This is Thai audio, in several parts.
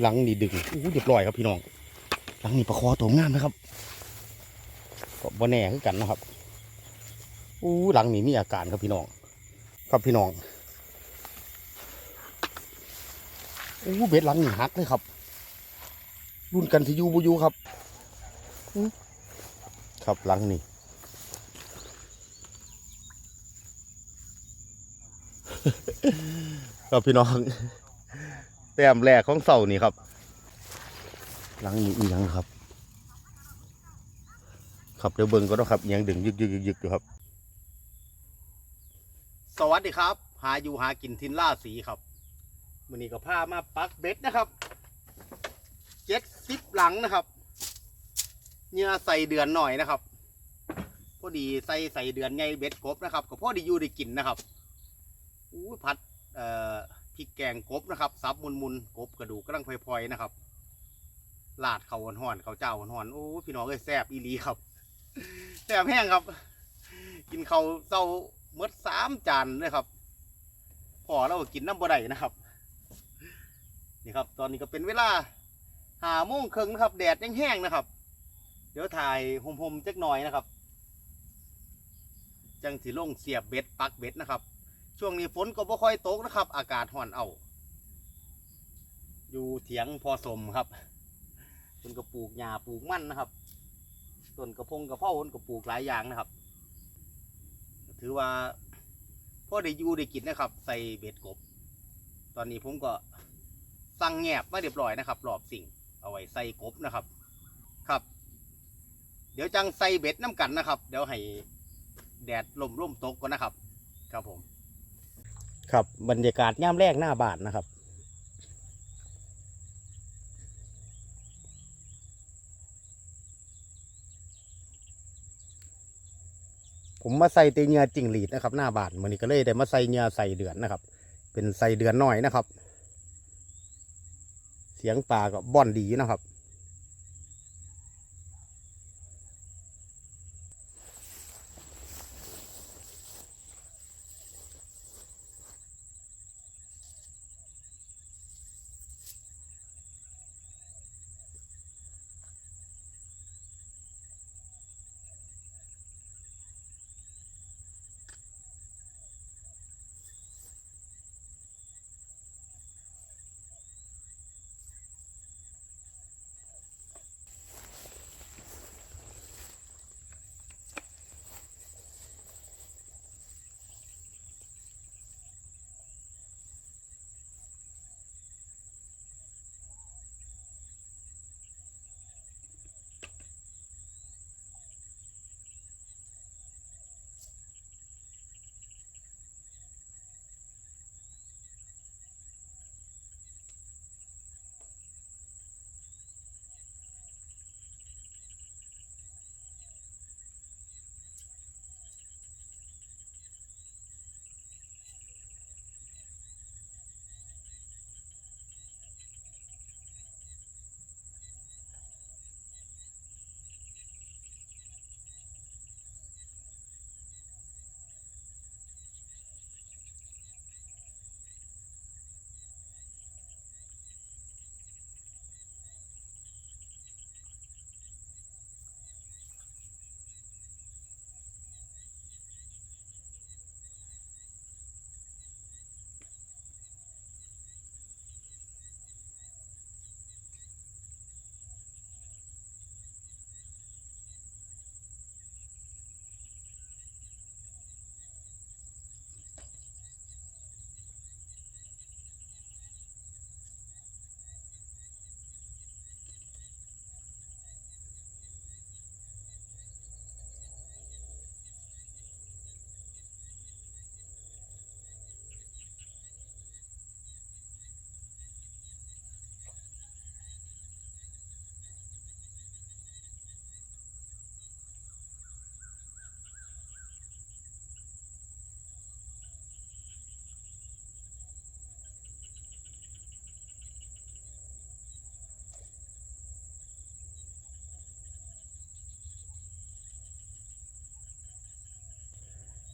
หลังนี่ดึงอู้เรียบร้อยครับพี่น้องหลังนี่ประคอตัวงามนะครับก็บ่แน่คือกันนะครับอู้หลังนี่มีอาการครับพี่น้องครับพี่น้องอู้เบ็ดหลังนี่หักเลยครับรุ่นกันที่ยูบูยูครับครับหลังนี่ครับพี่น้อง ต้มแรกของเสานี่ครับ หลังนี้อีหยังครับ ครับเดี๋ยวเบิ่งก็ต้องครับอิหยังดึงยึกยึกยึกยึกอยู่ครับ สวัสดีครับ หาอยู่หากินทินล่าสีครับวันนี้ก็พามาปักเบ็ดนะครับเจ็ดสิบหลังนะครับเหงื่อใส่เดือนหน่อยนะครับพอดีใส่ใส่เดือนไงเบ็ดกบนะครับ ก็พอดีอยู่ได้กินนะครับอู้ผัดเอ่อ พริกแกงกบนะครับซับมุนมุนกบกระดูกกำลังพลอยๆนะครับลาดเขาห่อนเขาเจ้าห่อนโอ้พี่น้องเอ้ยแซ่บอีหลีครับแซ่บแห้งครับ กินเขาเศร้าเมดสามจานเลยครับพอเราก็กินน้ำบ่ได้นะครับนี่ครับ ตอนนี้ก็เป็นเวลาหาโมงครึ่งนะครับแดดยังแห้งนะครับ เดี๋ยวถ่ายโฮมๆจักหน่อยนะครับ จังสีลงเสียบเบ็ดปักเบ็ดนะครับ ช่วงนี้ฝนก็บ่ค่อยตกนะครับ อากาศห่อนเอา อยู่เถียงพอสมครับต้นกระปลูกหญ้าปลูกมันนะครับต้นกระพงกระเพราต้นกระปลูกหลายอย่างนะครับ ถือว่าพ่อได้อยู่ได้กินนะครับ ใส่เบ็ดกบ ตอนนี้ผมก็สั่งแงบมาเรียบร้อยนะครับ รอบสิ่งเอาไว้ใส่กบนะครับ ครับ เดี๋ยวจังใส่เบ็ดน้ำกันนะครับ เดี๋ยวให้แดดลมร่มตกก่อนนะครับ ครับผม ครับบรรยากาศย่ามแรกหน้าบานนะครับ ผมมาใส่เตเนียจิงหรีดนะครับ หน้าบานมันนี้ก็เลยได้มาใส่เนียใส่เดือนนะครับ เป็นใส่เดือนหน่อยนะครับ เสียงปลาก็บ่อนดีนะครับ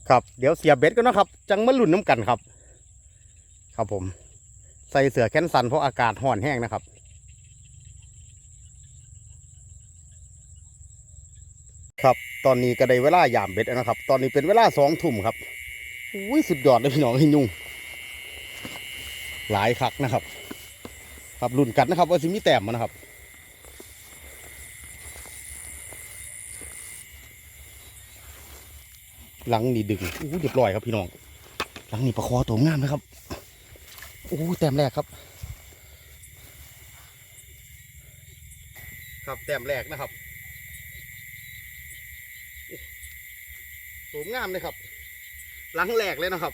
ครับเดี๋ยวเสียเบ็ดก็นะครับ จังมะลุ่นน้ากันครับ ครับผม ใส่เสือแขนสั้นเพราะอากาศห่อนแห้งนะครับ ครับตอนนี้ก็ได้เวลายามเบ็ดนะครับ ตอนนี้เป็นเวลาสองทุ่มครับอุ้ยสุดยอดเลยพี่น้องหิยุ่งหลายคักนะครับ ครับรุ่นกันนะครับว่าซิมีแต้มมานะครับ หลังนี่ดึงอู้เรียบร้อยครับพี่น้อง หลังนี่ประคอตัวงามนะครับโอ้แต้มแรกครับ ครับแต้มแรกนะครับตัวงามเลยครับ หลังแรกเลยนะครับ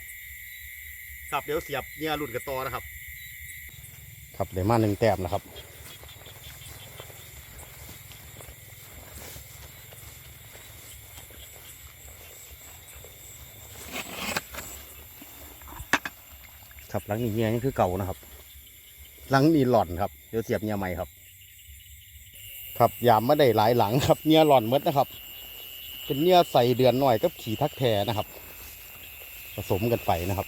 ครับเดี๋ยวเสียบเหยื่อหลุดกับตอนะครับ ครับเดี๋ยวมาหนึ่งแต้มนะครับ หลังนี้เฮียยังคือเก่านะครับ หลังนี้หล่อนครับเดี๋ยวเสียบเฮียใหม่ครับ ครับยามไม่ได้หลายหลังครับเนียหล่อนหมดนะครับ เป็นเนียใส่เดือนหน่อยกับขี่ทักแทนะครับ ผสมกันไปนะครับ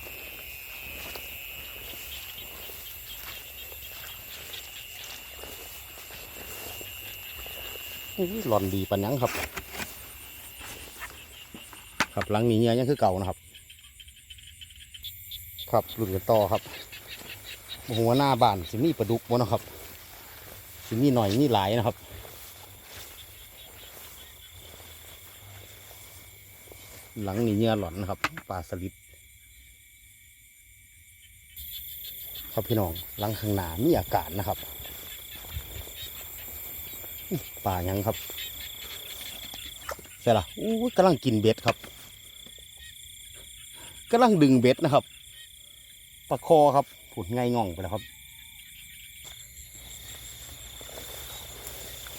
หล่อนดีปันยังครับ ครับหลังนี้เนียยังคือเก่านะครับ ครับหลุดกันต่อครับหัวหน้าบ้านสิมีปลาดุกบ่นะครับสิมีหน่อยมีหลายนะครับหลังนี้เนื้อหล่อนนะครับปลาสลิดครับพี่น้องหลังข้างหน้ามีอากาศนะครับปลายังครับใช่ละอู้กำลังกินเบ็ดครับกำลังดึงเบ็ดนะครับ ปลาคอครับผุดไงง่องไปแล้วครับ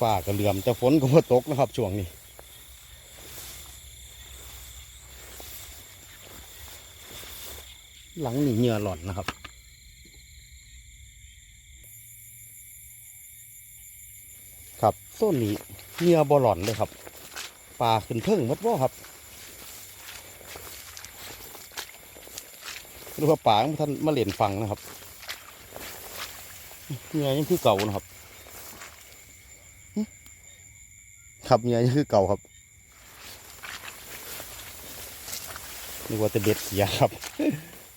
ฝ้ากระเหลื่อมแต่ฝนก็มาตกนะครับช่วงนี้หลังนี่เหงื่อหล่อนนะครับ ครับต้นนี้เหงื่อบอหล่อนเลยครับปลาขึ้นเทิงหมดบ่ครับ หรือว่าปลาท่านมาเล่นฟังนะครับเหงื่อยังคือเก่านะครับ ครับเหงื่อยังคือเก่าครับนึกว่าจะเบ็ดเสียครับ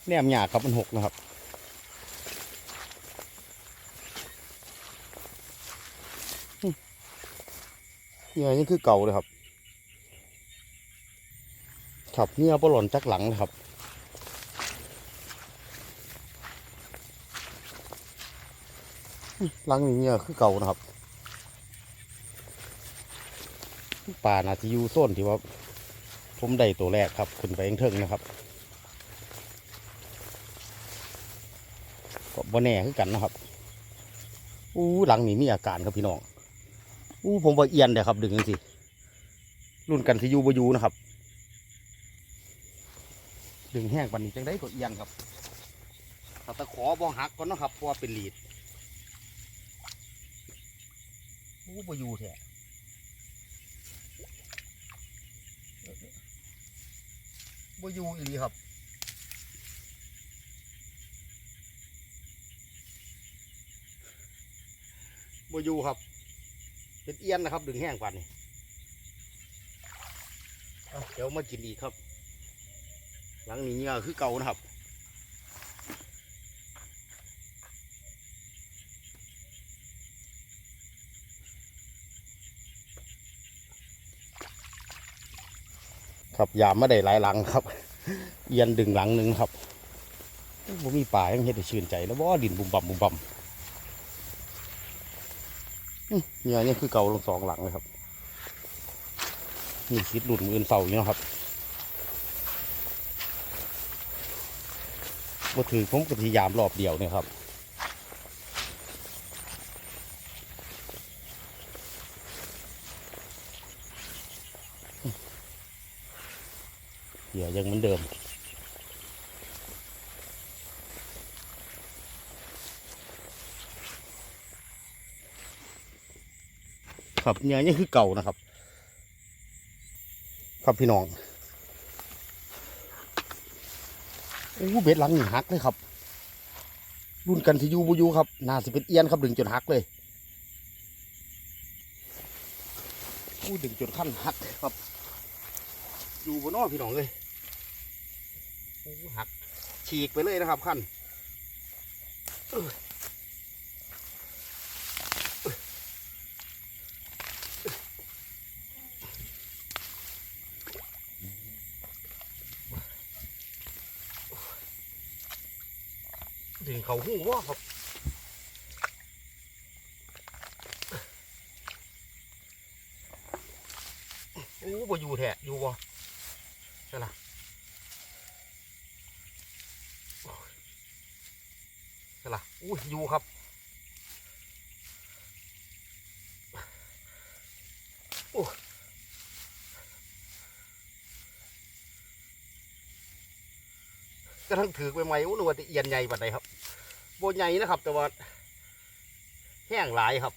แนมหยาครับมันหกนะครับเหงื่อยังคือเก่าเลยครับ ครับเหงื่อปล่นจากหลังนะครับ ลังนี่เหงื่อคือเก่านะครับป่านาทียูโซนที่ว่า ผมได้ตัวแรกครับขึ้นไปเองเทิงนะครับก็บ่แน่คือกันนะครับอู้หลังนี้มีอาการครับพี่น้องอู้ผมว่าเอียนเด้อครับ ดึงสิรุ่นกันที่ยูบอยูนะครับ ดึงแห้งปันนี้จังได้ก็เอียนครับถ้าตะขอบองหักก่อนนะครับเพราะว่าเป็นหลีด อู้บอยู่แท้บอยู่อีหลีครับบอยู่ครับ เป็นเอียนนะครับดึงแห้งกว่านี่เอาเดี๋ยวมากินอีกครับ หลังนี้ก็คือเก่านะครับ ครับยามไม่ได้หลายหลังครับเอียนดึงหลังหนึ่งครับผมมีป่ายังเห็ดให้ชื่นใจแล้วบ่ดินบุ่มบ่ำบุ่มบ่ำเนี่ยนี่คือเก่าลงสองหลังเลยครับนี่คิดหลุดมืออนเสาอยู่เนะครับมาถือผมก็พยายามรอบเดียวเนี่ยครับ เดี๋ยวยังเหมือนเดิม ครับเนี่ยนี่คือเก่านะครับ ครับพี่น้องโอ้เบ็ดหลังนี่หักเลยครับ รุ่นกันที่ยูบูยูครับน่าสิเป็นเอียนครับดึงจนหักเลยอู้ดึงจนขั้นหักครับ อยู่บนนอพี่น้องเลย หักฉีกไปเลยนะครับขั้นดึงเขาหูว่าครับโอ้บ่อยู่แท้อยู่บ่ใช่ละโอ้ย ใช่ละอุ้ยอยู่ครับโอ้กำลังถือไปไหมอู้นึกว่าเอียนใหญ่บัดใดครับโบใหญ่นะครับ แต่ว่าแห้งหลายครับ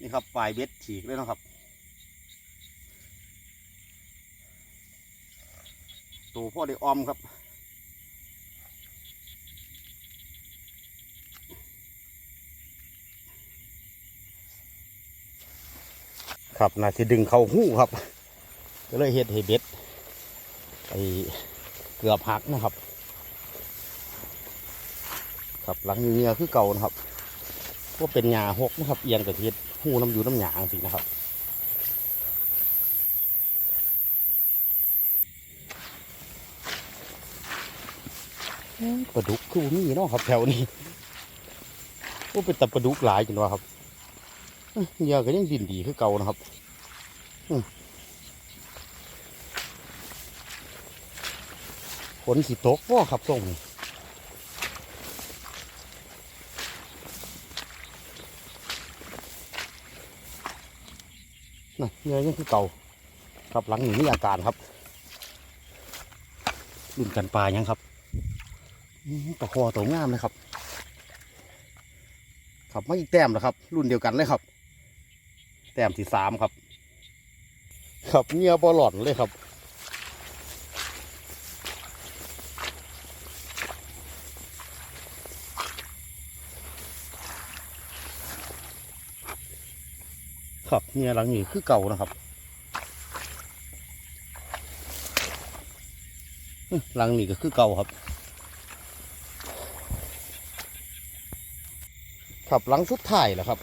นี่ครับปลายเบ็ดฉีกเลยนะครับ ตัวพ่อได้ออมครับครับน่าจะดึงเขาหู้ครับ ก็เลยเฮ็ดให้เบ็ดไอเกือบหักนะครับ ครับหลังนี้เนี่ยคือเก่านะครับก็เป็นหญ้าหกนะครับเอียงกับเทียดหู้น้ำอยู่น้ำหยางสินะครับ ป ลาดุกคือมีเนาะครับแถวนี้ว่าเป็นต่ปลาดุกหลายจนว่าครับเอ้ยเหยื่อก็ยังดินดีคือเก่านะครับฝนสิตกว่าครับส่งนี่น่ะเหยื่อยังคือเก่าครับหลังนี้มีอาการครับรุ่นกันปลายังครับ ตะคอตัวงามเลยครับครับไม่อีกแต้มนะครับ รุ่นเดียวกันเลยครับ แต้มที่สามครับ ครับเงียบอหลอนเลยครับครับเงียหลังนี้คือเก่านะครับหลังนี้ก็คือเก่าครับ ครับหลังสุดท้ายแหละครับ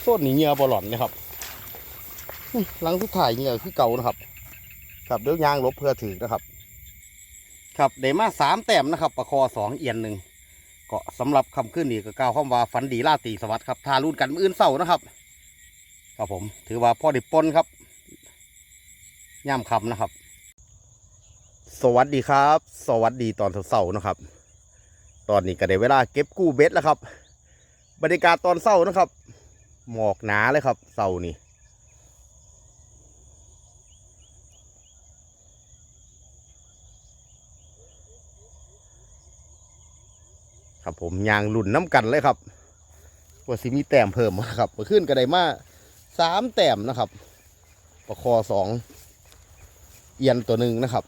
โซนนี้เงียบอหลอนเลยครับหลังสุดท้ายเงียคือเก่านะครับ ครับเดี๋ยวยางลบเพื่อถือนะครับ ครับได้มาสามแต้มนะครับ ประคอสองเอียนหนึ่งก็สำหรับคำขึ้นนี้ก็กล่าวคำว่าฝันดีราตีสวัสดิ์ครับทารุ่นกันมื้ออื่นเศร้านะครับ ครับผมถือว่าพ่อได้ปนครับย่ามคำนะครับ สวัสดีครับ สวัสดีตอนเสาร์นะครับ ตอนนี้ก็ได้เวลาเก็บกู้เบ็ดแล้วครับ บรรยากาศตอนเศร้านะครับ หมอกหนาเลยครับเศร้านี่ครับผมยางหลุ่นน้ำกันเลยครับว่าสิมีแต้มเพิ่มนะครับเมื่อคืนก็ได้มาสามแต้มนะครับ ประคอสองเอียนตัวหนึ่งนะครับ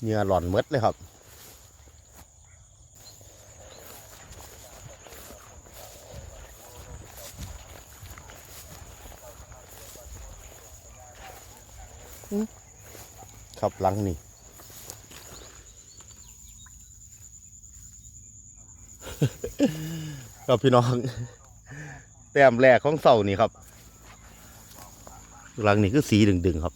เหงื่อหล่อนมดเลยครับครับหลังนี่ครับพี่น้อง แต้มแรกของเสานี่ครับ หลังนี่คือสีดึงๆครับ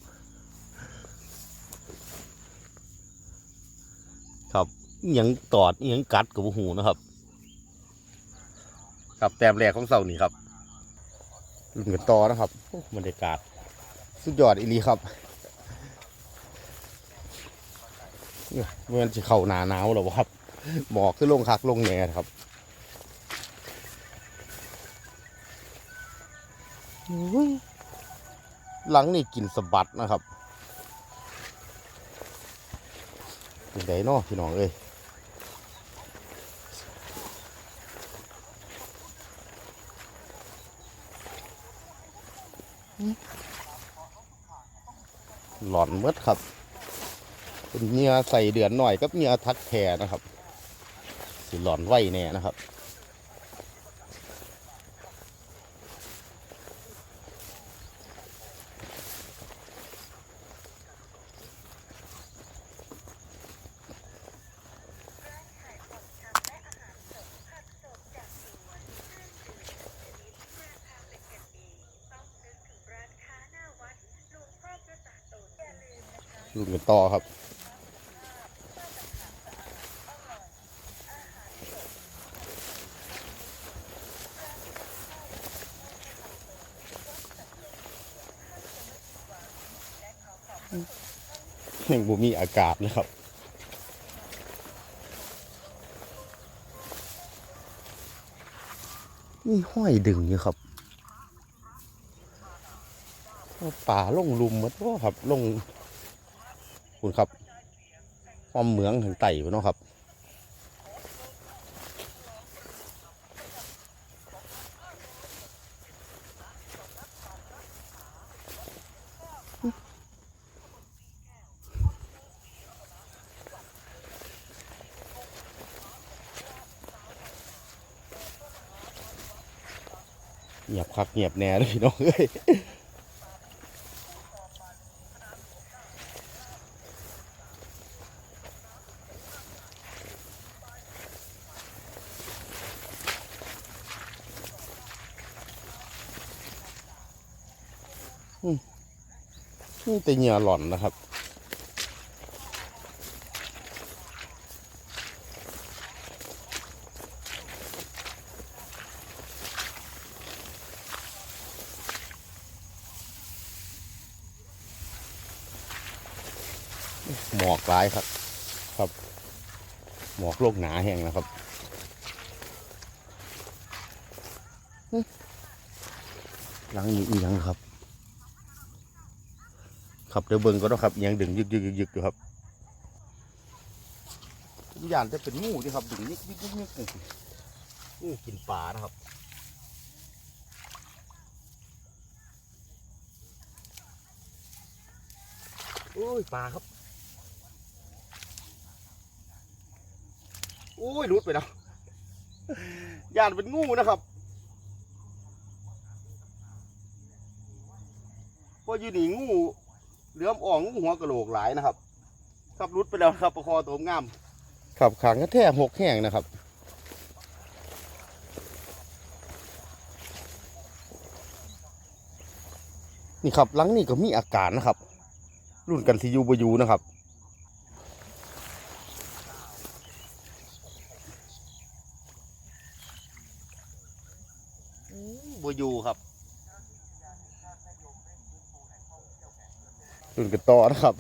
ครับอิหยังตอดอิหยังกัดกับหูนะครับ ครับแต้มแรกของเสานี่ครับรุ่นกันต่อนะครับโอ้บรรยากาศสุดยอดอีหลีครับเนี่ยมันจะเข้าหนาหนาวแล้วบ่ครับหมอกคือลงคักลงแหน่ครับอุ้ยหลังนี่กินสะบัดนะครับ อย่างไรเนาะพี่น้องเอ้ยหลอนเมดครับเป็นเนื้อใส่เดือนหน่อยกับเนื้อทัดแคนะครับสิหลอนไหวแน่นะครับ ต่อครับ ยังบ่มีอากาศนะครับนี่ห้อยดึงอยู่ครับเอาป่าลงลุมมัดว่าครับลง คุณครับความเหมืองถึงไต่ไปเนาะครับเงียบคักเงียบแน่เลยพี่น้องเอ้ย นี่แต่เหงื่อหล่อนนะครับ หมอกร้ายครับ ครับ หมอกโลกหนาแห้งนะครับหลังนี้อีหยังครับ ครับเดี๋ยวเบิ่งก็ต้องครับยังดึงยึกยึกยึกอยู่ครับผมยานจะเป็นงูที่ครับดึงยึกยึกยึกยึกนี่งูกินปลานะครับโอ้ยปลาครับโอ้ยรุดไปแล้วยานเป็นงูนะครับเพราะอยู่นี่งู เหลือมอ่องงูหัวกระโหลกหลายนะครับ ครับรุดไปแล้วครับประคอตัวงามครับขางกระแทกหกแห้งนะครับนี่ครับหลังนี่ก็มีอาการนะครับ รุ่นกันซียูบอยูนะครับ บอยูครับ รุ่นกระต่อนะครับ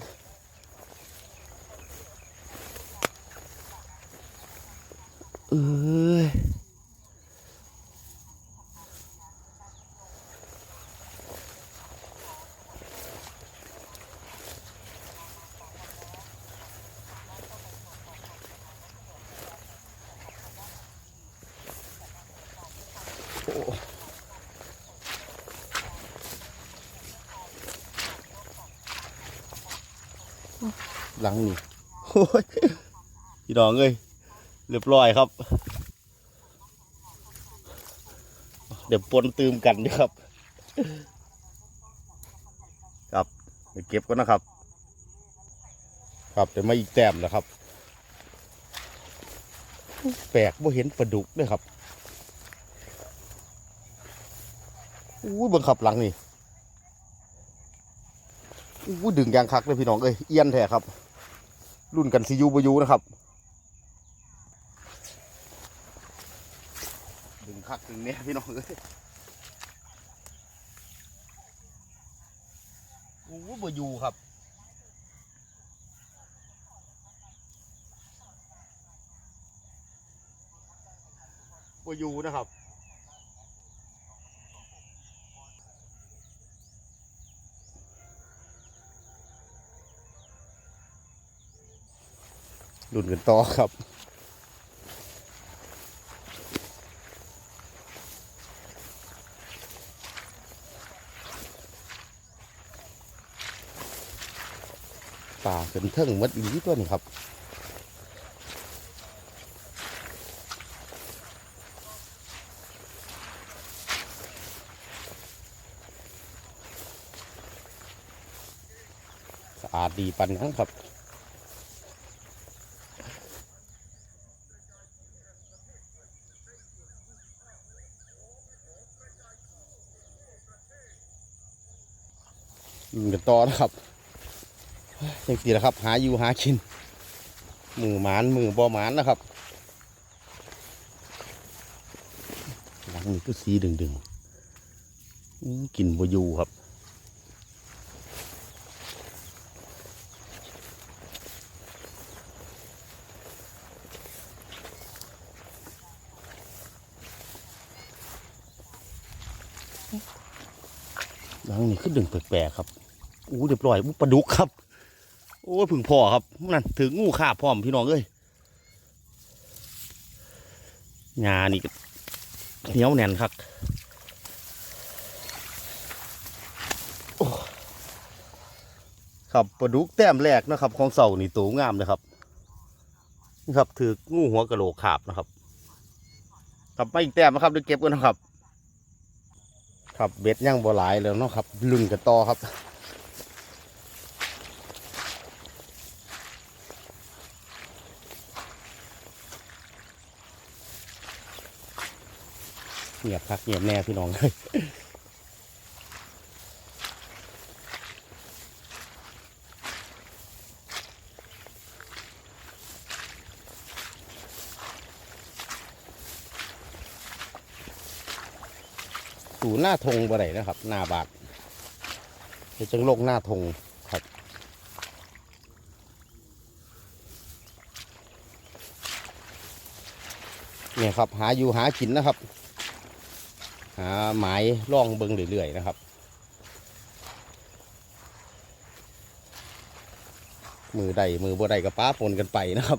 งนี่โอ้ยพี่น้องเอ้ยเรียบร้อยครับ เดี๋ยวปนตืมกันนะครับ ครับเดี๋ยวเก็บก่อนนะครับ ครับเดี๋ยวมาอีกแต้มแล้วครับ แปลกว่าเห็นปลาดุกด้วยครับอู้ยเบิ่งขับหลังนี่อู้ยดึงยางคักเลยพี่น้องเอ้ยเอียนแท้ครับ รุ่นกันซียูบยูนะครับดึงคักดึงเนี่ยพี่น้องเลยโอ้บอยูครับบอยูนะครับ รุ่นกันต่อครับป่าขึ้นเทิงหมดอีกตัวนี่ครับสะอาดดีปันยังครับ ลุนกันต่อนะครับยังสีนะครับ หาอยู่หากินมือหมานมือบอหมานนะครับหลังนี้ก็สีดึงดึงๆกินบอยู่ครับหลังนี้ขึ้นดึงแปลกๆครับ อู้เรียบร้อยปลาดุกครับ โอ้ยพึ่งพ่อครับนั่นถึงงูขาบพร้อมพี่น้องเอ้ยงานี่เหนียวแน่นครับครับปลาดุกแต้มแรกนะครับ ของเสานี่ตัวงามเลยครับนี่ครับถืองูหัวกะโหลกขาบนะครับครับไม่อีกแต้มนะครับเดี๋ยวเก็บกันนะครับ ครับเบ็ดย่างบัวหลายแล้วเนาะครับ ลุ่นกันต่อครับ เงียบพักเงียบแน่พี่น้องเลยสู่หน้าธงบ่ได้นะครับ หน้าบาดเดี๋ยวจังโลกหน้าธงครับเนี่ยครับ หาอยู่หากินนะครับ หาหมายล่องเบิงเรื่อยๆนะครับมือใดมือบ่ใดกับป้าปนกันไปนะครับ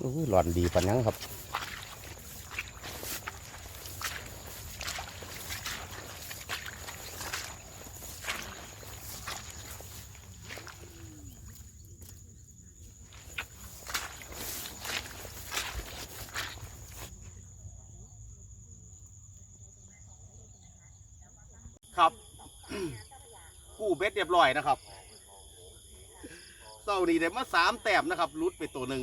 โอ้ยหลอน ดีปันยังครับครับกู้เบ็ดเรียบร้อยนะครับเศร้านี้ได้มาสามแต้มนะครับรุดไปตัวหนึ่ง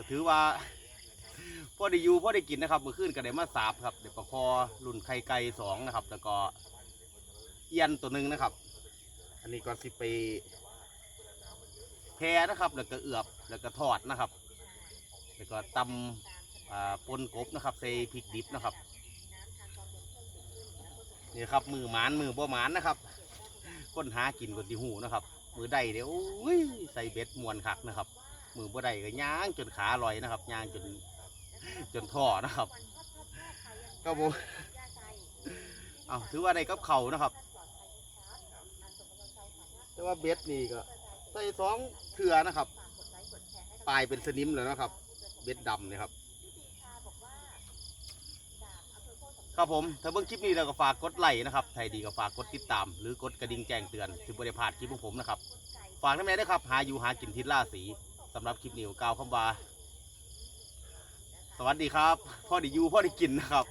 ก็ถือว่าพอได้อยู่พอได้กินนะครับเมื่อคืนก็ได้มาสาบครับเดี๋ยวปลาคอรุ่นไข่ไก่สองนะครับ แล้วก็เอียนตัวหนึ่งนะครับ อันนี้ก็สิไปแพนะครับ แล้วก็เอือบแล้วก็ทอดนะครับ แล้วก็ตำอ่าปนกบนะครับใส่พริกดิบนะครับนี่ครับมือหมานมือบ่หมานนะครับค้นหากินคนที่หูนะครับ มือใดเดี๋ยวใส่เบ็ดมวนคักนะครับ มือบ่ได้ก็ย่างจนขาลอยนะครับย่างจนจนท่อนะครับก็บ่เอาถือว่าได้กับเขานะครับ แต่ว่าเบ็ดนี่ก็ใส่สองเถื่อนะครับปลายเป็นสนิมแล้วนะครับ เบ็ดดำเนี่ยครับครับผมถ้าเบิ่งคลิปนี้เราก็ฝากกดไลค์นะครับไทยดีก็ฝากกดติดตาม หรือกดกระดิ่งแจ้งเตือนถึงบริพาดคลิปของผมนะครับ ฝากน้ำแม่ด้วยครับ หาอยู่หากินทิศล่าสี สำหรับคลิปนี้ก็กล่าวคำว่า สวัสดีครับ พ่อได้อยู่พ่อได้กินนะครับ